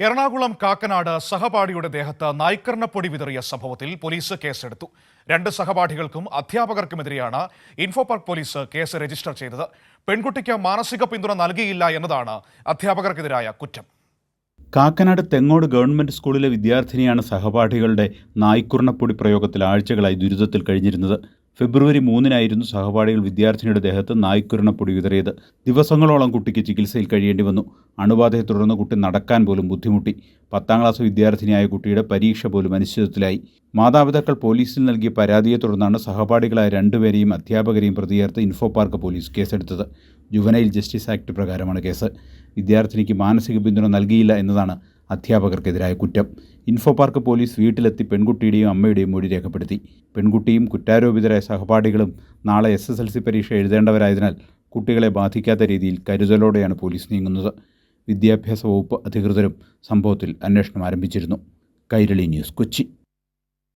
എറണാകുളം കാക്കനാട് സഹപാഠിയുടെ ദേഹത്ത് നായ്ക്കർണപ്പൊടി വിതറിയ സംഭവത്തിൽ പോലീസ് കേസെടുത്തു. രണ്ട് സഹപാഠികൾക്കും അധ്യാപകർക്കുമെതിരെയാണ് info park police case register ചെയ്തത്. പെൺകുട്ടിക്ക് മാനസിക പിന്തുണ നൽകിയില്ല എന്നതാണ് അധ്യാപകർക്കെതിരായ കുറ്റം. കാക്കനാട് തെങ്ങോട് ഗവൺമെന്റ് സ്കൂളിലെ വിദ്യാർത്ഥിനിയാണ് സഹപാഠികളുടെ നായ്ക്കുർണപ്പൊടി പ്രയോഗത്തിൽ ആഴ്ചകളായി ദുരിതത്തിൽ കഴിഞ്ഞിരുന്നത്. ഫെബ്രുവരി മൂന്നിനായിരുന്നു സഹപാഠികൾ വിദ്യാർത്ഥിനിയുടെ ദേഹത്ത് നായ്ക്കുരണപ്പൊടി വിതറിയത്. ദിവസങ്ങളോളം കുട്ടിക്ക് ചികിത്സയിൽ കഴിയേണ്ടി വന്നു. അണുബാധയെ തുടർന്ന് കുട്ടി നടക്കാൻ പോലും ബുദ്ധിമുട്ടി. പത്താം ക്ലാസ് വിദ്യാർത്ഥിനിയായ കുട്ടിയുടെ പരീക്ഷ പോലും അനിശ്ചിതത്തിലായി. മാതാപിതാക്കൾ പോലീസിൽ നൽകിയ പരാതിയെ തുടർന്നാണ് സഹപാഠികളായ രണ്ടുപേരെയും അധ്യാപകരെയും പ്രതിയേർത്ത് ഇൻഫോ പാർക്ക് പോലീസ് കേസെടുത്തത്. ജുവനൈൽ ജസ്റ്റിസ് ആക്ട് പ്രകാരമാണ് കേസ്. വിദ്യാർത്ഥിനിക്ക് മാനസിക പിന്തുണ നൽകിയില്ല എന്നതാണ് അധ്യാപകർക്കെതിരായ കുറ്റം. ഇൻഫോ പാർക്ക് പോലീസ് വീട്ടിലെത്തി പെൺകുട്ടിയുടെയും അമ്മയുടെയും മൊഴി രേഖപ്പെടുത്തി. പെൺകുട്ടിയും കുറ്റാരോപിതരായ സഹപാഠികളും നാളെ എസ് എസ് എൽ സി പരീക്ഷ എഴുതേണ്ടവരായതിനാൽ കുട്ടികളെ ബാധിക്കാത്ത രീതിയിൽ കരുതലോടെയാണ് പോലീസ് നീങ്ങുന്നത്. വിദ്യാഭ്യാസ വകുപ്പ് അധികൃതരും സംഭവത്തിൽ അന്വേഷണം ആരംഭിച്ചിരുന്നു. കൈരളി ന്യൂസ് കൊച്ചി.